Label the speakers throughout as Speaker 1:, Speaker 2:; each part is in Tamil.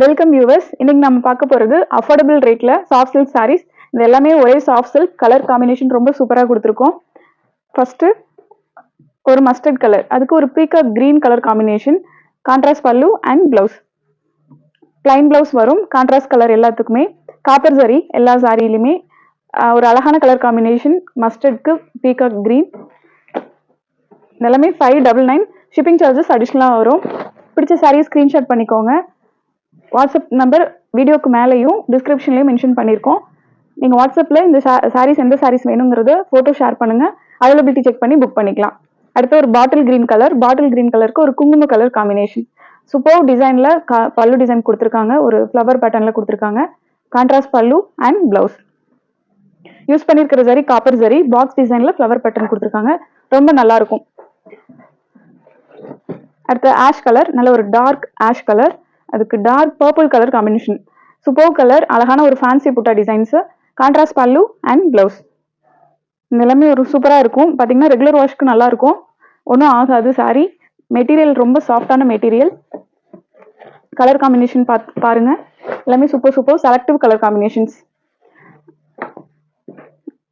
Speaker 1: வெல்கம் வியூவர்ஸ் இன்னைக்கு நம்ம பார்க்க போறது அஃபோர்டபுள் ரேட்ல சாஃப்ட் சில்க் சாரீஸ் இது எல்லாமே ஒரே சாஃப்ட் சில்க் கலர் காம்பினேஷன் ரொம்ப சூப்பராக கொடுத்துருக்கோம். ஃபர்ஸ்ட் ஒரு மஸ்டர்ட் கலர் அதுக்கு ஒரு peacock green colour combination contrast pallu and blouse plain blouse வரும் கான்ட்ராஸ்ட் கலர் எல்லாத்துக்குமே. காப்பர் சரி எல்லா சாரியிலுமே ஒரு அழகான கலர் காம்பினேஷன் மஸ்டர்ட்க்கு பீகாக் கிரீன் எல்லாமே five double nine shipping charges அடிஷ்னலாக வரும். பிடிச்ச சாரியை ஸ்க்ரீன்ஷாட் பண்ணிக்கோங்க. வாட்ஸ்அப் நம்பர் வீடியோக்கு மேலேயும் டிஸ்கிரிப்ஷன்லேயும் மென்ஷன் பண்ணியிருக்கோம். நீங்கள் வாட்ஸ்அப்பில் இந்த சாரீஸ் எந்த சாரீஸ் வேணுங்கிறத ஃபோட்டோ ஷேர் பண்ணுங்கள் அவைலபிலிட்டி செக் பண்ணி புக் பண்ணிக்கலாம். அடுத்து ஒரு bottle green colour bottle green கலருக்கு ஒரு குங்கும கலர் காம்பினேஷன் சூப்பர் டிசைனில் கா பல்லு டிசைன் கொடுத்துருக்காங்க. ஒரு ஃப்ளவர் பேட்டர்னில் கொடுத்துருக்காங்க. கான்ட்ராஸ்ட் பல்லு அண்ட் ப்ளவுஸ் யூஸ் பண்ணியிருக்கிற சரி காப்பர் சரி பாக்ஸ் டிசைனில் ஃப்ளவர் பேட்டர்ன் கொடுத்துருக்காங்க. ரொம்ப நல்லா இருக்கும். அடுத்து ஆஷ் கலர் நல்ல ஒரு டார்க் ஆஷ் கலர் அதுக்கு dark purple colour combination super colour அழகான ஒரு fancy butta designs contrast pallu and blouse இந்த எல்லாமே ஒரு சூப்பராக இருக்கும். பார்த்தீங்கன்னா ரெகுலர் வாஷ்க்கு நல்லா இருக்கும். ஒன்றும் ஆகாது சாரி மெட்டீரியல் ரொம்ப சாஃப்டான மெட்டீரியல் கலர் காம்பினேஷன் பார்த்து பாருங்க. எல்லாமே super super selective colour combinations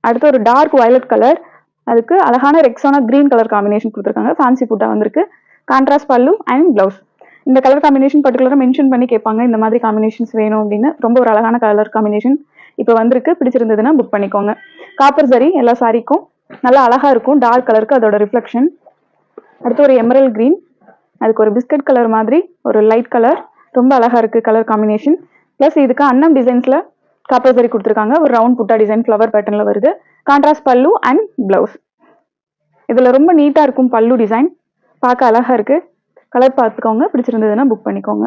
Speaker 1: அடுத்து ஒரு டார்க் வயலட் கலர் அதுக்கு அழகான ரெக்ஸான கிரீன் கலர் காம்பினேஷன் கொடுத்துருக்காங்க. ஃபேன்சி புட்டா வந்திருக்கு. கான்ட்ராஸ்ட் பல்லு அண்ட் பிளவுஸ் இந்த கலர் காம்பினேஷன் பர்டிகுலராக மென்ஷன் பண்ணி கேட்பாங்க இந்த மாதிரி காம்பினேஷன்ஸ் வேணும் அப்படின்னு. ரொம்ப ஒரு அழகான கலர் காம்பினேஷன் இப்போ வந்திருக்கு. பிடிச்சிருந்ததுன்னா புக் பண்ணிக்கோங்க. காப்பர் சரி எல்லா சாரிக்கும் நல்லா அழகாக இருக்கும். டார்க் கலருக்கு அதோட ரிஃப்ளெக்ஷன் அடுத்து ஒரு எமரல் கிரீன் அதுக்கு ஒரு பிஸ்கட் கலர் மாதிரி ஒரு லைட் கலர் ரொம்ப அழகாக இருக்குது கலர் காம்பினேஷன் ப்ளஸ் இதுக்கு அன்னம் டிசைன்ஸில் காப்பர் சரி கொடுத்துருக்காங்க. ஒரு ரவுண்ட் புட்டா டிசைன் ஃப்ளவர் பேட்டர்னில் வருது. கான்ட்ராஸ்ட் பல்லு அண்ட் ப்ளவுஸ் இதில் ரொம்ப நீட்டாக இருக்கும் பல்லு டிசைன் பார்க்க அழகாக இருக்குது கலர் பார்த்துக்கோங்க. பிடிச்சிருந்ததுன்னா புக் பண்ணிக்கோங்க.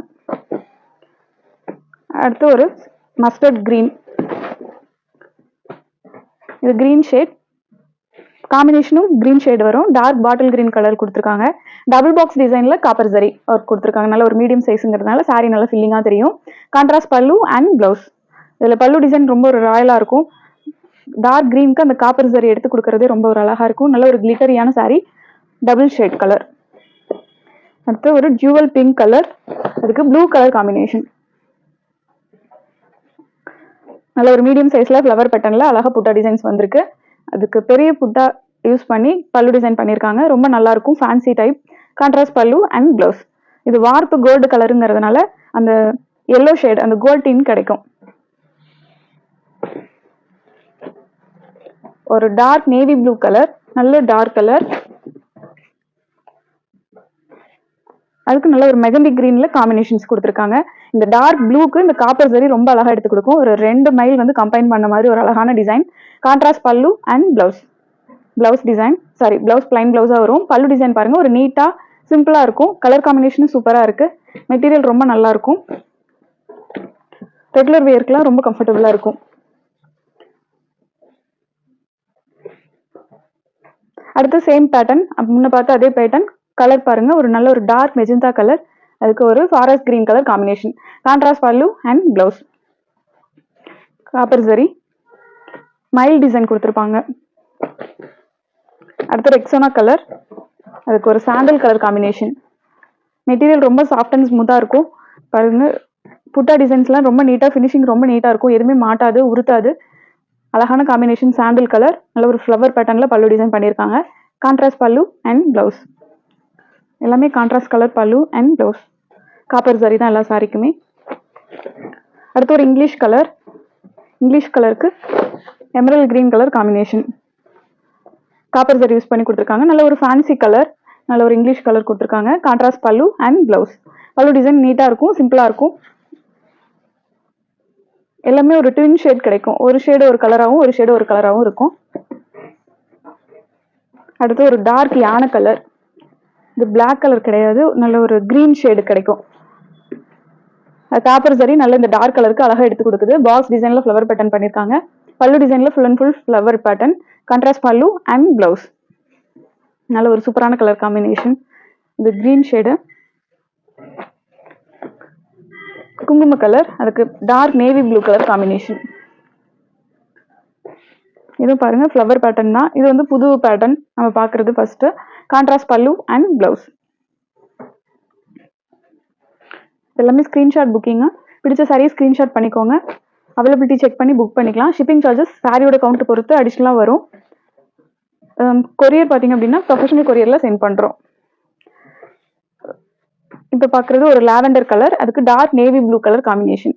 Speaker 1: அடுத்து ஒரு மஸ்டர்ட் கிரீன் இது க்ரீன் ஷேட் காம்பினேஷனும் க்ரீன் ஷேட் வரும். டார்க் பாட்டில் கிரீன் கலர் கொடுத்துருக்காங்க. டபுள் பாக்ஸ் டிசைனில் காப்பர் ஜரி ஒர்க் கொடுத்துருக்காங்க. நல்ல ஒரு மீடியம் சைஸுங்கிறதுனால சாரி நல்லா ஃபில்லிங்காக தெரியும். கான்ட்ராஸ்ட் பல்லு அண்ட் ப்ளவுஸ் இதில் பல்லு டிசைன் ரொம்ப ஒரு ராயலாக இருக்கும். டார்க் க்ரீனுக்கு அந்த காப்பர் ஜரி எடுத்து கொடுக்கறதே ரொம்ப ஒரு அழகாக இருக்கும். நல்ல ஒரு கிளிட்டரியான சாரி டபுள் ஷேட் கலர் அடுத்து ஒரு ஜுவல் பிங்க் கலர் அதுக்கு ப்ளூ கலர் காம்பினேஷன் நல்ல ஒரு மீடியம் சைஸ்ல ஃப்ளவர் பேட்டர்ன்ல அழகா புட்டா டிசைன்ஸ் வந்திருக்கு. அதுக்கு பெரிய புட்டா யூஸ் பண்ணி பல்லு டிசைன் பண்ணியிருக்காங்க. ரொம்ப நல்லா இருக்கும். Fancy type contrast pallu and blouse இது வார்ப்பு கோல்டு கலருங்கிறதுனால அந்த எல்லோ ஷேட் அந்த கோல்ட் டின் கிடைக்கும். ஒரு டார்க் நேவி ப்ளூ கலர் நல்ல டார்க் கலர் அதுக்கு நல்ல ஒரு மெகந்தி கிரீன்ல காம்பினேஷன்ஸ் கொடுத்துருக்காங்க. இந்த டார்க் ப்ளூக்கு இந்த காப்பர் சரி ரொம்ப அழகா எடுத்து கொடுக்கும். ஒரு ரெண்டு மைல் வந்து கம்பைன் பண்ண மாதிரி ஒரு அழகான design contrast pallu and blouse blouse design sari blouse plain பிளவுஸா வரும். பல்லு டிசைன் பாருங்க. ஒரு நீட்டா சிம்பிளா இருக்கும். கலர் காம்பினேஷனும் சூப்பரா இருக்கு. மெட்டீரியல் ரொம்ப நல்லா இருக்கும். ரெகுலர் வேர்க்கெல்லாம் ரொம்ப கம்ஃபர்டபுளா இருக்கும். அடுத்து சேம் பேட்டர்ன் முன்ன பார்த்து அதே பேட்டர்ன் கலர் பாருங்க. ஒரு நல்ல ஒரு டார்க் மெஜந்தா கலர் அதுக்கு ஒரு forest green colour combination contrast pallu and blouse copper zari mile design கொடுத்துருப்பாங்க. அடுத்து ரெக்ஸோனா கலர் அதுக்கு ஒரு சாண்டல் கலர் காம்பினேஷன் மெட்டீரியல் ரொம்ப சாஃப்ட் அண்ட் ஸ்மூத்தாக இருக்கும். பாருங்க. புட்டா டிசைன்ஸ்லாம் ரொம்ப நீட்டாக ஃபினிஷிங் ரொம்ப நீட்டாக இருக்கும். எதுவுமே மாட்டாது உருத்தாது அழகான காம்பினேஷன் சாண்டில் கலர் நல்ல ஒரு ஃப்ளவர் பேட்டர்னில் பல்லு டிசைன் பண்ணியிருக்காங்க. கான்ட்ராஸ்ட் பல்லு அண்ட் ப்ளவுஸ் எல்லாமே contrast colour pallu and blouse copper zari தான் எல்லா சாரிக்குமே அடுத்து ஒரு இங்கிலீஷ் கலர் இங்கிலீஷ் கலருக்கு emerald green colour combination copper zari use பண்ணி கொடுத்துருக்காங்க. நல்ல ஒரு ஃபேன்சி கலர் நல்ல ஒரு இங்கிலீஷ் கலர் கொடுத்துருக்காங்க. Contrast pallu and blouse pallu design நீட்டாக இருக்கும் சிம்பிளாக இருக்கும். எல்லாமே ஒரு ட்வின் ஷேட் கிடைக்கும். ஒரு ஷேடு ஒரு கலராகவும் ஒரு ஷேடு ஒரு கலராகவும் இருக்கும். அடுத்து ஒரு டார்க் யானை கலர் இது பிளாக் கலர் கிடையாது. நல்ல ஒரு கிரீன் ஷேடு கிடைக்கும். காப்பர் சரி நல்ல இந்த டார்க் கலருக்கு அழகா எடுத்து கொடுக்குது. பாக்ஸ் டிசைன்ல ஃப்ளவர் பேட்டர்ன் பண்ணியிருக்காங்க பல்லு டிசைன்ல full and full flower pattern contrast pallu and blouse நல்ல ஒரு சூப்பரான கலர் காம்பினேஷன் இது கிரீன் ஷேடு குங்கும கலர் அதுக்கு dark navy blue colour combination இதுவும் பாருங்க ஃப்ளவர் பேட்டர்ன் தான். இது வந்து புது பேட்டர்ன் நம்ம பார்க்கறது first contrast pallu and blouse எல்லாமே ஸ்க்ரீன்ஷாட் புக்கிங்க பிடிச்ச saree ஸ்க்ரீன்ஷாட் பண்ணிக்கோங்க. அவைலபிலிட்டி செக் பண்ணி புக் பண்ணிக்கலாம். ஷிப்பிங் சார்ஜஸ் சாரியோட கவுண்ட் பொறுத்து அடிஷ்னலாக வரும். கொரியர் பார்த்தீங்க அப்படின்னா ப்ரொஃபஷனல் கொரியரில் சென்ட் பண்ணுறோம் இப்போ பார்க்குறது ஒரு லாவெண்டர் கலர் அதுக்கு dark navy blue colour combination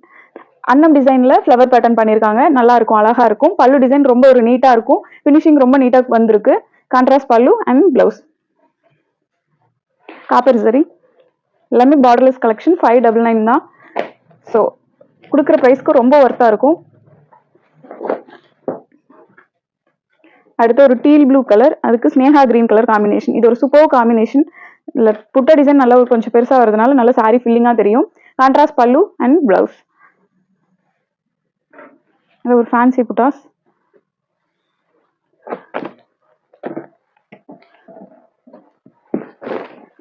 Speaker 1: அன்னம் டிசைனில் ஃப்ளவர் பேட்டர்ன் பண்ணியிருக்காங்க. நல்லா இருக்கும் அழகாக இருக்கும். பல்லு டிசைன் ரொம்ப ஒரு நீட்டாக இருக்கும். ஃபினிஷிங் ரொம்ப நீட்டாக வந்திருக்கு. கான்ட்ராஸ்ட் பல்லு அண்ட் ப்ளவுஸ் காப்பர் சரி எல்லாமே borderless collection five double nine தான். ஸோ கொடுக்குற ப்ரைஸ்க்கு ரொம்ப ஒர்த்தாக இருக்கும். அடுத்து ஒரு டீல் ப்ளூ கலர் அதுக்கு ஸ்னேகா கிரீன் கலர் காம்பினேஷன் இது ஒரு சூப்பர் காம்பினேஷன் இல்லை புட்ட டிசைன் நல்லா ஒரு கொஞ்சம் பெருசாக வரதுனால நல்ல சாரி ஃபில்லிங்காக தெரியும். கான்ட்ராஸ்ட் பல்லு அண்ட் பிளவுஸ் இது ஒரு ஃபேன்சி புட்டாஸ்.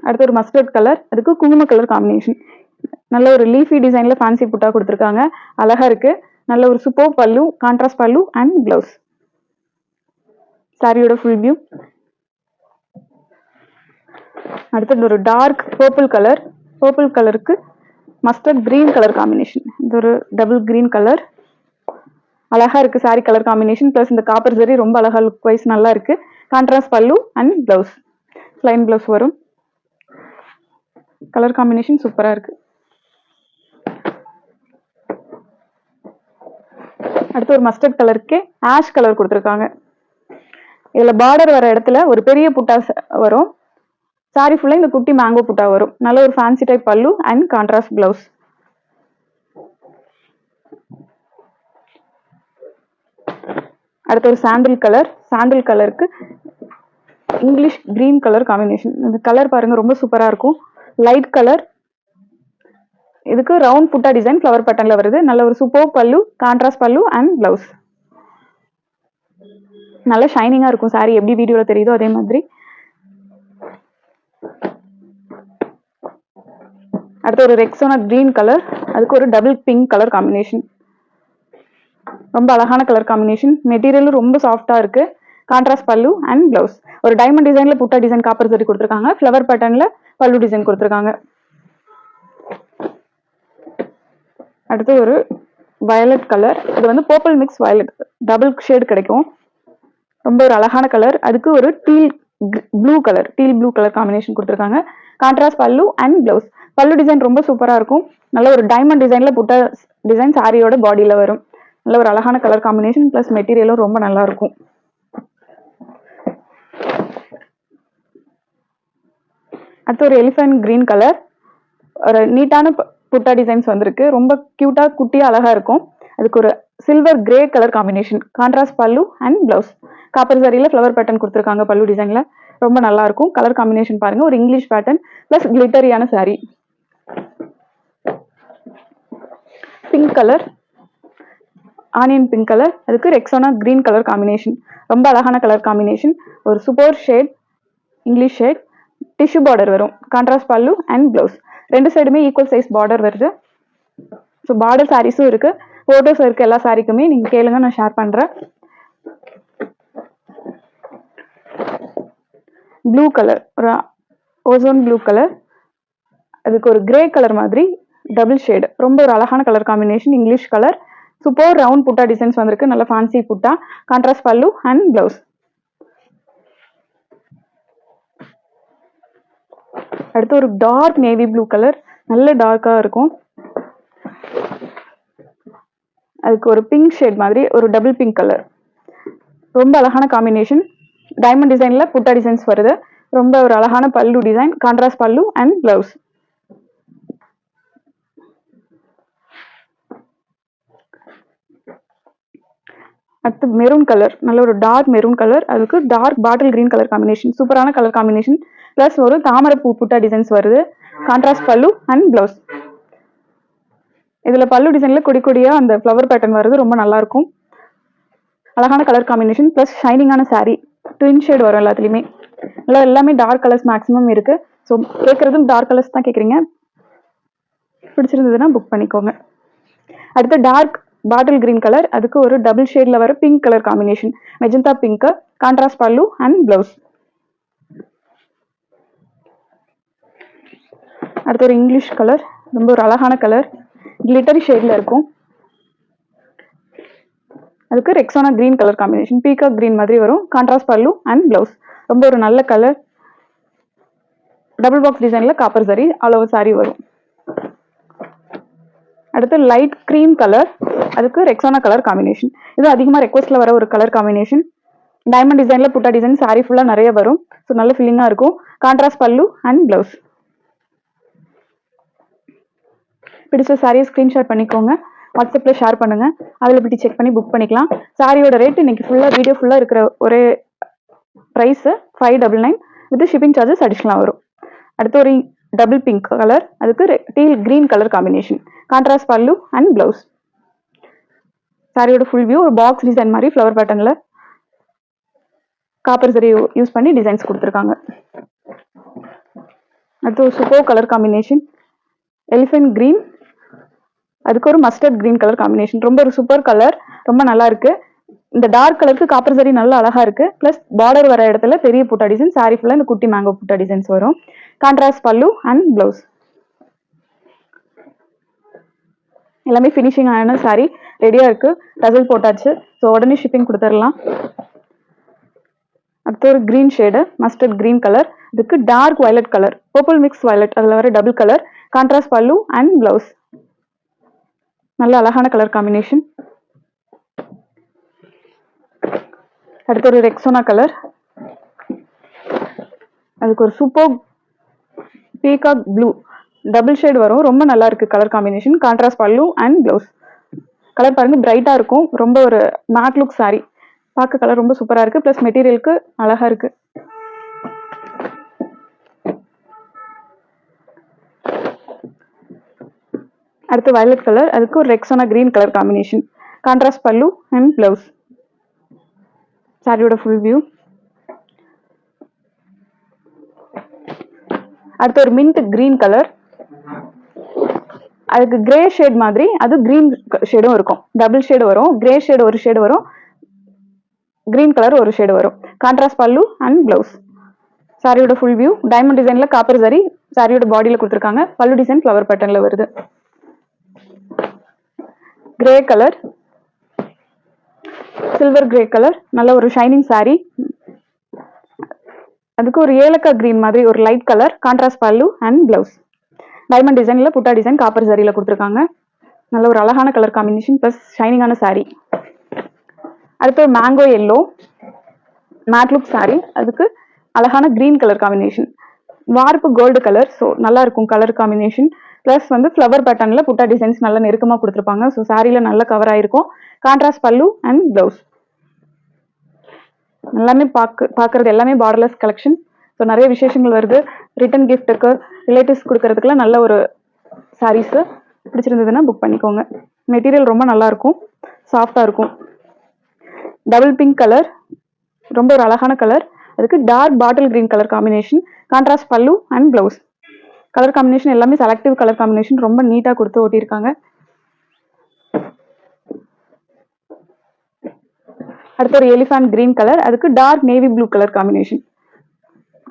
Speaker 1: அடுத்து ஒரு மஸ்டர்ட் கலர் அதுக்கு குங்கும கலர் காம்பினேஷன் நல்ல ஒரு லீஃபி டிசைன்ல ஃபேன்சி புட்டா கொடுத்துருக்காங்க. அழகா இருக்கு. நல்ல ஒரு super pallu contrast pallu and blouse சாரியோட ஃபுல் வியூ அடுத்தது ஒரு டார்க் பர்பிள் கலர் பர்பிள் கலருக்கு மஸ்டர்ட் கிரீன் கலர் காம்பினேஷன் இது ஒரு டபுள் கிரீன் கலர் அழகா இருக்கு சாரி கலர் காம்பினேஷன் ப்ளஸ் இந்த காப்பர் சரி ரொம்ப அழகா லுக் வைஸ் நல்லா இருக்கு. Contrast pallu and blouse plain blouse வரும். கலர் காம்பினேஷன் சூப்பராக இருக்கு. அடுத்து ஒரு மஸ்டர்ட் கலருக்கு ஆஷ் கலர் கொடுத்துருக்காங்க. இதில் பார்டர் வர இடத்துல ஒரு பெரிய புட்டா வரும். சாரி ஃபுல்லாக இந்த குட்டி மேங்கோ புட்டா வரும். நல்ல ஒரு fancy type pallu and contrast blouse அடுத்து ஒரு சாண்டில் கலர் சாண்டில் கலருக்கு இங்கிலீஷ் கிரீன் கலர் காம்பினேஷன் இந்த கலர் பாருங்கள் ரொம்ப சூப்பராக இருக்கும். லைட் கலர் இதுக்கு ரவுண்ட் புட்டா டிசைன் ஃப்ளவர் பட்டன்ல வருது. நல்ல ஒரு சூப்பர் பல்லு கான்ட்ராஸ்ட் பல்லு அண்ட் பிளவுஸ் நல்ல ஷைனிங்கா இருக்கும் சாரி எப்படி வீடியோல தெரியுதோ அதே மாதிரி. அடுத்து ஒரு ரெக்ஸோனா கிரீன் கலர் அதுக்கு ஒரு டபுள் பிங்க் கலர் காம்பினேஷன் ரொம்ப அழகான கலர் காம்பினேஷன் மெட்டீரியலும் ரொம்ப சாஃப்டா இருக்கு. கான்ட்ராஸ்ட் பல்லு அண்ட் பிளவுஸ் ஒரு டைமண்ட் டிசைன்ல புட்டா டிசைன் காப்பர் சரி கொடுத்துருக்காங்க. ஃப்ளவர் பட்டனில் பல்லு டிசைன் கொடுத்துருக்காங்க. அடுத்து ஒரு வயலட் கலர் இது வந்து purple mix violet double shade கிடைக்கும். ரொம்ப ஒரு அழகான கலர் அதுக்கு ஒரு teal blue colour teal blue colour combination கொடுத்துருக்காங்க. Contrast pallu and blouse pallu design ரொம்ப சூப்பராக இருக்கும். நல்ல ஒரு டைமண்ட் டிசைனில் புட்ட டிசைன் சாரியோட பாடியில் வரும். நல்ல ஒரு அழகான கலர் காம்பினேஷன் ப்ளஸ் மெட்டீரியலும் ரொம்ப நல்லாயிருக்கும் அடுத்து ஒரு எலிஃபென்ட் கிரீன் கலர் ஒரு நீட்டான புட்டா டிசைன்ஸ் வந்திருக்கு. ரொம்ப கியூட்டா குட்டியா அழகா இருக்கும். அதுக்கு ஒரு silver grey colour combination contrast pallu and blouse copper சரியில flower pattern கொடுத்துருக்காங்க பல்லு டிசைன்ல ரொம்ப நல்லா இருக்கும். கலர் காம்பினேஷன் பாருங்க. ஒரு English pattern plus கிளிட்டரியான sari pink colour onion pink colour அதுக்கு ரெக்ஸோனா கிரீன் கலர் காம்பினேஷன் ரொம்ப அழகான கலர் காம்பினேஷன் ஒரு super shade English shade tissue border வரும். கான்ட்ராஸ்ட் பல்லு அண்ட் பிளவுஸ் ரெண்டு சைடுமே ஈக்குவல் சைஸ் பார்டர் வருது. ஸோ பார்டர் சாரீஸும் இருக்கு. ஃபோட்டோஸ் இருக்கு எல்லா சாரிக்குமே நீங்க கேளுங்க நான் ஷேர் பண்றேன். ப்ளூ கலர் ஒரு ஓசோன் ப்ளூ கலர் அதுக்கு ஒரு கிரே கலர் மாதிரி டபுள் ஷேடு ரொம்ப ஒரு அழகான colour combination English colour super round butta designs வந்திருக்கு. நல்ல ஃபேன்சி புட்டா. கான்ட்ராஸ்ட் பல்லு அண்ட் பிளவுஸ் அடுத்து ஒரு டார்க் நேவி ப்ளூ கலர் நல்ல டார்க்காக இருக்கும். அதுக்கு ஒரு பிங்க் ஷேட் மாதிரி ஒரு டபுள் பிங்க் கலர் ரொம்ப அழகான காம்பினேஷன் டைமண்ட் டிசைனில் புட்டா டிசைன்ஸ் வருது. ரொம்ப ஒரு அழகான pallu design contrast pallu and blouse அடுத்து மெரூன் கலர் நல்ல ஒரு டார்க் மெரூன் கலர் அதுக்கு dark bottle green colour combination சூப்பரான கலர் காம்பினேஷன் ப்ளஸ் ஒரு தாமரை பூ புட்டா டிசைன்ஸ் வருது. கான்ட்ராஸ்ட் பல்லு அண்ட் பிளவுஸ் இதுல பல்லு டிசைன்ல கொடி கொடியா அந்த ஃப்ளவர் பேட்டர்ன் வருது ரொம்ப நல்லா இருக்கும் அழகான கலர் காம்பினேஷன் ப்ளஸ் ஷைனிங்கான சாரீ ட்வின் ஷேட் வரும் எல்லாத்துலயுமே. எல்லாம் எல்லாமே டார்க் கலர்ஸ் மேக்ஸிமம் இருக்கு. ஸோ கேட்குறதும் டார்க் கலர்ஸ் தான் கேட்குறீங்க பிடிச்சிருந்ததுன்னா புக் பண்ணிக்கோங்க. அடுத்து டார்க் பாட்டில் கிரீன் கலர் அதுக்கு ஒரு டபுள் ஷேட்ல வர pink colour combination magenta pink contrast pallu and blouse அடுத்து ஒரு இங்கிலீஷ் கலர் ரொம்ப ஒரு அழகான கலர் கிளிட்டரி ஷேட்ல இருக்கும். அதுக்கு Rexona green colour combination peacock green மாதிரி வரும் கான்ட்ராஸ்ட் பல்லு அண்ட் பிளவுஸ் ரொம்ப ஒரு நல்ல கலர் டபுள் பாக்ஸ் டிசைனில் காப்பர் சாரி ஆல் சாரி வரும். அடுத்து லைட் க்ரீம் கலர் அதுக்கு ரெக்ஸானா கலர் காம்பினேஷன் இது அதிகமாக ரெக்வஸ்ட்ல வர ஒரு கலர் காம்பினேஷன் டைமண்ட் டிசைனில் புட்டா டிசைன் சாரி ஃபுல்லாக நிறைய வரும். ஸோ நல்ல ஃபில்லிங்காக இருக்கும். கான்ட்ராஸ்ட் பல்லு அண்ட் பிளவுஸ் பிடிச்ச சாரியை ஸ்க்ரீன்ஷாட் பண்ணிக்கோங்க. வாட்ஸ்அப்பில் ஷேர் பண்ணுங்கள் அவைலபிலிட்டி செக் பண்ணி புக் பண்ணிக்கலாம். சாரியோட ரேட் இன்னைக்கு ஃபுல்லாக வீடியோ ஃபுல்லாக இருக்கிற ஒரே price five double nine with shipping charges அடிஷ்னலாக வரும். அடுத்து ஒரு டபுள் பிங்க் கலர் அதுக்கு teal green colour combination contrast pallu and blouse சாரியோட ஃபுல் வியூ ஒரு பாக்ஸ் டிசைன் மாதிரி ஃப்ளவர் பேட்டர்னில் காப்பர் சரி யூஸ் பண்ணி டிசைன்ஸ் கொடுத்துருக்காங்க. அடுத்து ஒரு சுகோ கலர் காம்பினேஷன் எலிஃபென்ட் கிரீன் அதுக்கு ஒரு மஸ்டர்ட் கிரீன் கலர் காம்பினேஷன் ரொம்ப ஒரு சூப்பர் கலர் ரொம்ப நல்லா இருக்கு. இந்த டார்க் கலருக்கு காப்பர் சரி நல்லா அழகா இருக்கு. பிளஸ் பார்டர் வர இடத்துல பெரிய புட்டா டிசைன் சாரி ஃபுல்லா இந்த குட்டி மேங்கோ புட்டா டிசைன்ஸ் வரும். கான்ட்ராஸ்ட் பல்லு அண்ட் பிளவுஸ் எல்லாமே ஃபினிஷிங் ஆன சாரி ரெடியா இருக்கு. ரசல் போட்டாச்சு. ஸோ உடனே ஷிப்பிங் கொடுத்துடலாம். அடுத்து ஒரு green shade mustard green colour இதுக்கு dark violet colour purple mix violet அதில் வர double colour contrast pallu and blouse நல்ல அழகான கலர் காம்பினேஷன் அடுத்து ஒரு ரெக்ஸோனா கலர் அதுக்கு ஒரு super peacock blue double shade வரும். ரொம்ப நல்லா இருக்கு colour combination contrast pallu and blouse colour பாருங்க பிரைட்டா இருக்கும். ரொம்ப ஒரு மேட் லுக் சாரி பார்க்க கலர் ரொம்ப சூப்பரா இருக்கு. ப்ளஸ் மெட்டீரியலுக்கு அழகா இருக்கு. அடுத்து வயலட் கலர் அதுக்கு ஒரு Rexona green colour combination contrast pallu and blouse சாரியோட ஃபுல் வியூ அடுத்து ஒரு மின்ட் கிரீன் கலர் அதுக்கு கிரே ஷேட் மாதிரி அது கிரீன் ஷேடும் இருக்கும். டபுள் ஷேடு வரும். கிரே ஷேடு ஒரு ஷேடு வரும். கிரீன் கலர் ஒரு ஷேடு வரும். கான்ட்ராஸ்ட் பல்லு அண்ட் பிளவுஸ் சாரியோட ஃபுல் வியூ டைமண்ட் டிசைன்ல காப்பர் சரி சாரியோட பாடியில் கொடுத்துருக்காங்க. பல்லு டிசைன் ஃப்ளவர் பேட்டர்ன்ல வருது. Grey colour silver grey colour நல்ல ஒரு ஷைனிங் saree. அதுக்கு ஒரு ஏலக்காய் கிரீன் மாதிரி ஒரு light colour contrast pallu and blouse diamond டிசைனில் புட்டா டிசைன் காப்பர் சாரியில் கொடுத்துருக்காங்க. நல்ல ஒரு அழகான கலர் காம்பினேஷன் ப்ளஸ் ஷைனிங்கான சாரீ அடுத்து ஒரு மேங்கோ எல்லோ மேட் லுக் அதுக்கு அழகான கிரீன் கலர் காம்பினேஷன் வார்ப்பு கோல்டு கலர் ஸோ நல்லா இருக்கும் கலர் காம்பினேஷன் ப்ளஸ் வந்து ஃப்ளவர் பேட்டர்னில் புட்டா டிசைன்ஸ் நல்லா நெருக்கமாக கொடுத்துருப்பாங்க. ஸோ சாரியில் நல்ல கவர் ஆயிருக்கும். கான்ட்ராஸ்ட் பல்லு அண்ட் ப்ளவுஸ் எல்லாமே பார்க்க பார்க்குறது எல்லாமே பார்டர்லெஸ் கலெக்ஷன் ஸோ நிறைய விசேஷங்கள் வருது. ரிட்டன் கிஃப்ட்டுக்கு ரிலேட்டிவ்ஸ் கொடுக்கறதுக்குலாம் நல்ல ஒரு சாரீஸு பிடிச்சிருந்ததுன்னா புக் பண்ணிக்கோங்க. மெட்டீரியல் ரொம்ப நல்லா இருக்கும் சாஃப்டாக இருக்கும். டபுள் பிங்க் கலர் ரொம்ப ஒரு அழகான கலர் அதுக்கு dark bottle green colour combination contrast pallu and blouse colour combination எல்லாமே செலக்டிவ் கலர் காம்பினேஷன் ரொம்ப நீட்டாக கொடுத்து ஓட்டியிருக்காங்க. அடுத்து ஒரு எலிஃபண்ட் கிரீன் கலர் அதுக்கு dark navy blue colour combination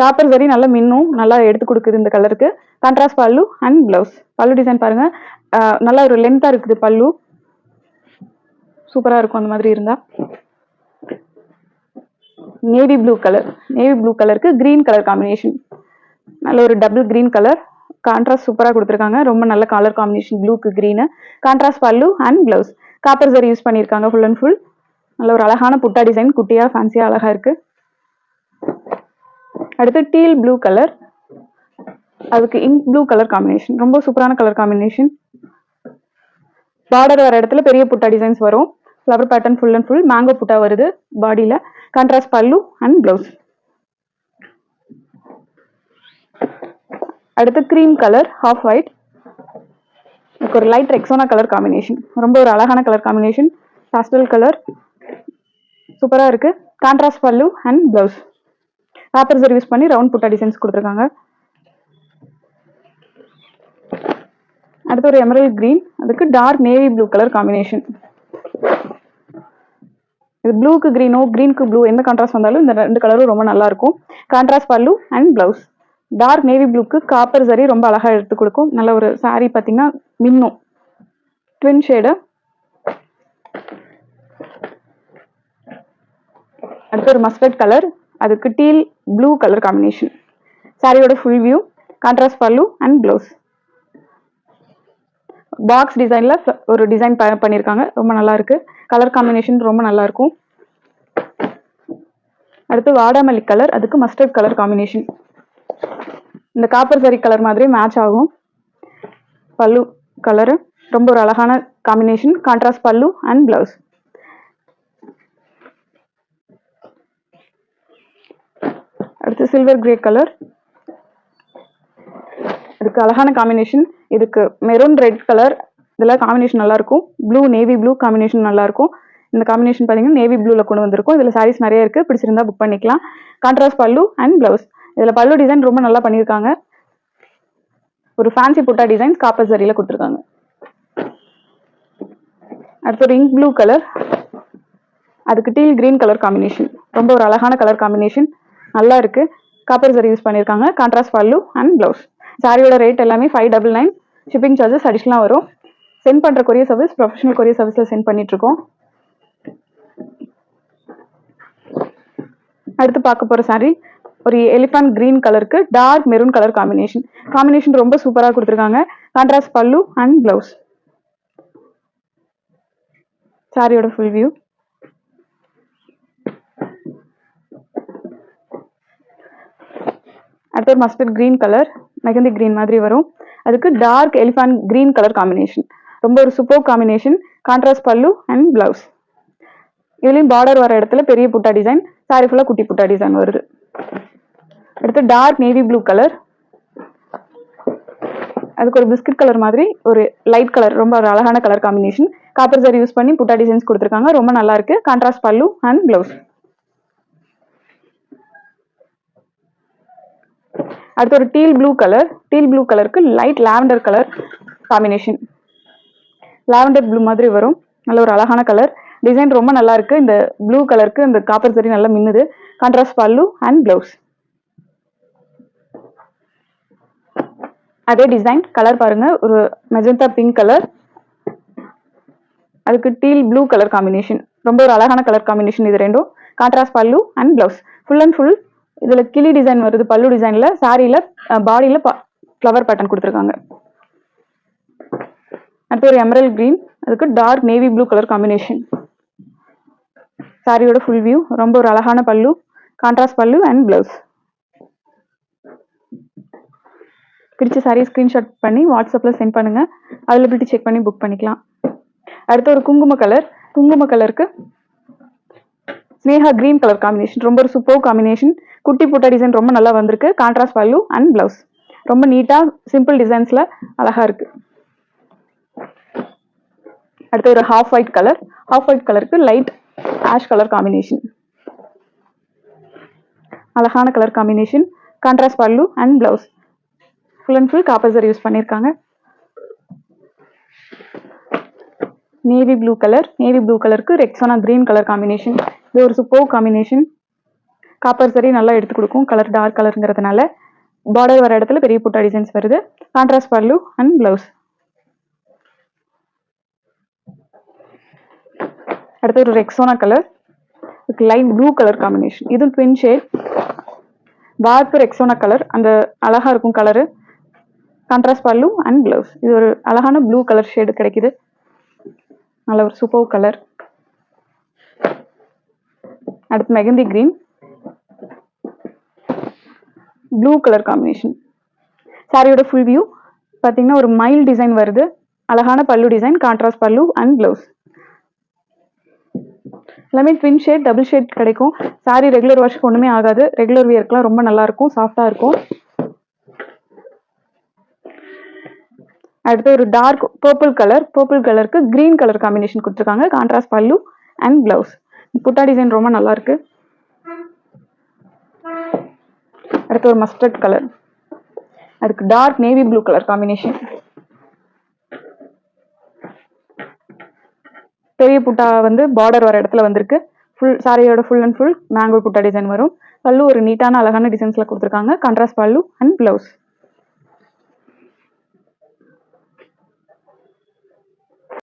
Speaker 1: copper zari நல்லா மின்னும் நல்லா எடுத்து கொடுக்குது இந்த கலருக்கு கான்ட்ராஸ்ட் பல்லு அண்ட் பிளவுஸ் பல்லு டிசைன் பாருங்க. நல்லா ஒரு லென்த்தாக இருக்குது பல்லு. சூப்பராக இருக்கும் அந்த மாதிரி இருந்தா. Navy blue colour navy blue கலருக்கு கிரீன் கலர் காம்பினேஷன் நல்ல ஒரு டபுள் கிரீன் கலர் கான்ட்ராஸ்ட் சூப்பராக கொடுத்துருக்காங்க. ரொம்ப நல்ல colour combination ப்ளூக்கு green contrast pallu and blouse copper zari use பண்ணியிருக்காங்க ஃபுல் அண்ட் ஃபுல் நல்ல ஒரு அழகான புட்டா டிசைன் குட்டியாக ஃபேன்சியாக அழகாக இருக்கு. அடுத்து டீல் ப்ளூ கலர் அதுக்கு இங்க் ப்ளூ கலர் காம்பினேஷன் ரொம்ப சூப்பரான கலர் காம்பினேஷன் பார்டர் வர இடத்துல பெரிய புட்டா டிசைன்ஸ் வரும். Flower pattern full and full mango butta வருது பாடியில் கான்ட்ராஸ்ட் பல்லு அண்ட் ப்ளவுஸ் அடுத்து க்ரீம் கலர் ஹாஃப் ஒயிட் எனக்கு ஒரு லைட் ரெக்ஸோனா கலர் காம்பினேஷன் ரொம்ப ஒரு அழகான கலர் காம்பினேஷன் பாஸ்டல் கலர் சூப்பராக இருக்கு. கான்ட்ராஸ்ட் பல்லு அண்ட் பிளவுஸ் ஆப்பர் சர்வீஸ் பண்ணி ரவுண்ட் புட்டா டிசைன்ஸ் கொடுத்துருக்காங்க. அடுத்து ஒரு எமரல் கிரீன் அதுக்கு dark navy blue colour combination இது ப்ளூக்கு க்ரீனோ க்ரீனுக்கு ப்ளூ எந்த கான்ட்ராஸ்ட் வந்தாலும் இந்த ரெண்டு கலரும் ரொம்ப நல்லா இருக்கும். Contrast pallu and blouse dark navy ப்ளூக்கு copper zari ரொம்ப அழகாக எடுத்து கொடுக்கும். நல்ல ஒரு சாரீ பார்த்தீங்கன்னா மின்னும். ட்வின் ஷேடு அடுத்து ஒரு மஸ்டர்ட் கலர் அதுக்கு டீல் ப்ளூ கலர் காம்பினேஷன் சாரியோட full view contrast pallu and blouse box டிசைனில் ஒரு டிசைன் பண்ணியிருக்காங்க. ரொம்ப நல்லா இருக்கு. கலர் காம்பினேஷன் ரொம்ப நல்லா இருக்கும். அடுத்து வாடாமல்லி கலர் அதுக்கு மஸ்டர்ட் கலர் காம்பினேஷன் இந்த காப்பர் சரி கலர் மாதிரி மேட்ச் ஆகும். பல்லு கலரு ரொம்ப ஒரு அழகான combination contrast pallu and blouse அடுத்து சில்வர் கிரே கலர் இதுக்கு அழகான காம்பினேஷன் இதுக்கு மெரூன் ரெட் கலர் இதெல்லாம் காம்பினேஷன் நல்லா இருக்கும். ப்ளூ நேவி ப்ளூ காம்பினேஷன் நல்லா இருக்கும். இந்த காம்பினேஷன் பார்த்தீங்கன்னா நேவி ப்ளூவில் கொண்டு வந்திருக்கும். இதில் சாரீஸ் நிறைய இருக்குது பிடிச்சிருந்தா புக் பண்ணிக்கலாம். கான்ட்ராஸ்ட் பல்லு அண்ட் பிளவுஸ் இதில் பல்லு டிசைன் ரொம்ப நல்லா பண்ணியிருக்காங்க. ஒரு ஃபேன்சி புட்டா டிசைன் காப்பர் சரியில கொடுத்துருக்காங்க. அடுத்து ஒரு இங்க் ப்ளூ கலர் அதுக்கு டீல் கிரீன் கலர் காம்பினேஷன் ரொம்ப ஒரு அழகான கலர் காம்பினேஷன் நல்லா இருக்கு. காப்பர் சரி யூஸ் பண்ணியிருக்காங்க. கான்ட்ராஸ்ட் பல்லு அண்ட் ப்ளவுஸ் சாரியோட ரேட் எல்லாமே five double nine shipping charges அடிஷ்னலாக வரும். சென்ட் பண்ணுற கொரியர் சர்வீஸ் ப்ரொஃபஷனல் கொரியர் சர்வீஸில் சென்ட் பண்ணிட்டுருக்கோம் அடுத்து பார்க்க போகிற சாரி ஒரு எலிஃபண்ட் கிரீன் கலருக்கு dark maroon colour combination combination ரொம்ப சூப்பராக கொடுத்துருக்காங்க. கான்ட்ராஸ்ட் பல்லு அண்ட் பிளவுஸ் சாரியோட ஃபுல் வியூ அடுத்து ஒரு mustard green colour mehndi green மாதிரி வரும். அதுக்கு dark elephant green colour combination ரொம்ப ஒரு super combination contrast pallu and blouse இதுலயும் பார்டர் வர இடத்துல பெரிய புட்டா டிசைன் சாரி ஃபுல்லா குட்டி புட்டா டிசைன் வருது. அடுத்து டார்க் நேவி ப்ளூ கலர் அதுக்கு ஒரு பிஸ்கட் கலர் மாதிரி ஒரு லைட் கலர் ரொம்ப ஒரு அழகான colour combination copper zari use பண்ணி புட்டா டிசைன்ஸ் கொடுத்துருக்காங்க. ரொம்ப நல்லா இருக்கு. கான்ட்ராஸ்ட் பல்லு அண்ட் பிளவுஸ் அடுத்து ஒரு teal blue colour teal blue கலருக்கு light lavender colour combination lavender blue மாதிரி வரும். நல்ல ஒரு அழகான கலர் டிசைன் ரொம்ப நல்லா இருக்கு. இந்த ப்ளூ கலருக்கு இந்த காப்பர் சரி நல்லா மின்னுது. கான்ட்ராஸ்ட் பல்லு அண்ட் பிளவுஸ் அதே டிசைன் கலர் பாருங்க. ஒரு மெஜந்தா பிங்க் கலர் அதுக்கு டீல் ப்ளூ கலர் காம்பினேஷன் ரொம்ப ஒரு அழகான கலர் காம்பினேஷன் இது ரெண்டும். Contrast pallu and blouse full and full இதுல கிளி டிசைன் வருது. பல்லு டிசைன்ல சாரியில பாடியில ஃப்ளவர் பேட்டர்ன் கொடுத்துருக்காங்க. அடுத்து ஒரு எமரல் கிரீன் அதுக்கு dark navy blue colour combination சாரியோட ஃபுல் வியூ ரொம்ப ஒரு அழகான pallu. Contrast pallu and blouse பிடிச்ச சாரி ஸ்க்ரீன்ஷாட் பண்ணி வாட்ஸ்அப்பில் சென்ட் பண்ணுங்க. அவைலபிலிட்டி செக் பண்ணி புக் பண்ணிக்கலாம். அடுத்து ஒரு குங்கும கலர் குங்கும கலருக்கு ஸ்னேகா கிரீன் கலர் காம்பினேஷன் ரொம்ப ஒரு சூப்பர் காம்பினேஷன் குட்டி புட்டா டிசைன் ரொம்ப நல்லா வந்திருக்கு. கான்ட்ராஸ்ட் பல்லு அண்ட் பிளவுஸ் ரொம்ப நீட்டாக சிம்பிள் டிசைன்ஸில் அழகாக இருக்கு. அடுத்து ஒரு half white colour half white கலருக்கு லைட் ஆஷ் கலர் காம்பினேஷன் அழகான colour combination contrast pallu and blouse full and full copper use பண்ணியிருக்காங்க navy blue colour navy blue கலருக்கு ரெக்ஸோனா கிரீன் கலர் காம்பினேஷன் இது ஒரு சூப்பர் காம்பினேஷன் காப்பர் சரி நல்லா எடுத்து கொடுக்கும். கலர் டார்க் கலருங்கிறதுனால பார்டர் வர இடத்துல பெரிய புட்டா டிசைன்ஸ் வருது. கான்ட்ராஸ்ட் பல்லு அண்ட் பிளவுஸ் அடுத்து ஒரு Rexona colour light blue colour combination இது ட்வின் ஷேட் வார்ப்பு ரெக்ஸோனா கலர் அந்த அழகா இருக்கும் colour contrast pallu and blouse இது ஒரு அழகான ப்ளூ கலர் ஷேடு கிடைக்குது. நல்ல ஒரு சூப்பர் கலர் அடுத்து mehndi green blue colour combination சாரியோட ஃபுல் வியூ பார்த்தீங்கன்னா ஒரு மைல் டிசைன் வருது. அழகான pallu design contrast pallu and blouse எல்லாமே ட்வின் ஷேட் டபுள் ஷேட் கிடைக்கும். சாரி ரெகுலர் வாஷ்க்கு ஒன்றுமே ஆகாது. ரெகுலர் வியர்க்கெலாம் ரொம்ப நல்லா இருக்கும். சாஃப்டாக இருக்கும். அடுத்து ஒரு டார்க் பர்பிள் கலர் பர்பிள் கலருக்கு கிரீன் கலர் காம்பினேஷன் கொடுத்துருக்காங்க. Contrast pallu and blouse butta design ரொம்ப நல்லா இருக்கு. அடுத்து ஒரு மஸ்டர்ட் கலர் அதுக்கு dark navy blue colour combination பெரிய புட்டா வந்து பார்டர் வர இடத்துல வந்திருக்கு. ஃபுல் சாரியோட full and full mango butta design வரும். பல்லு ஒரு நீட்டான அழகான டிசைன்ஸ்ல கொடுத்துருக்காங்க. கான்ட்ராஸ்ட் பல்லு அண்ட் பிளவுஸ்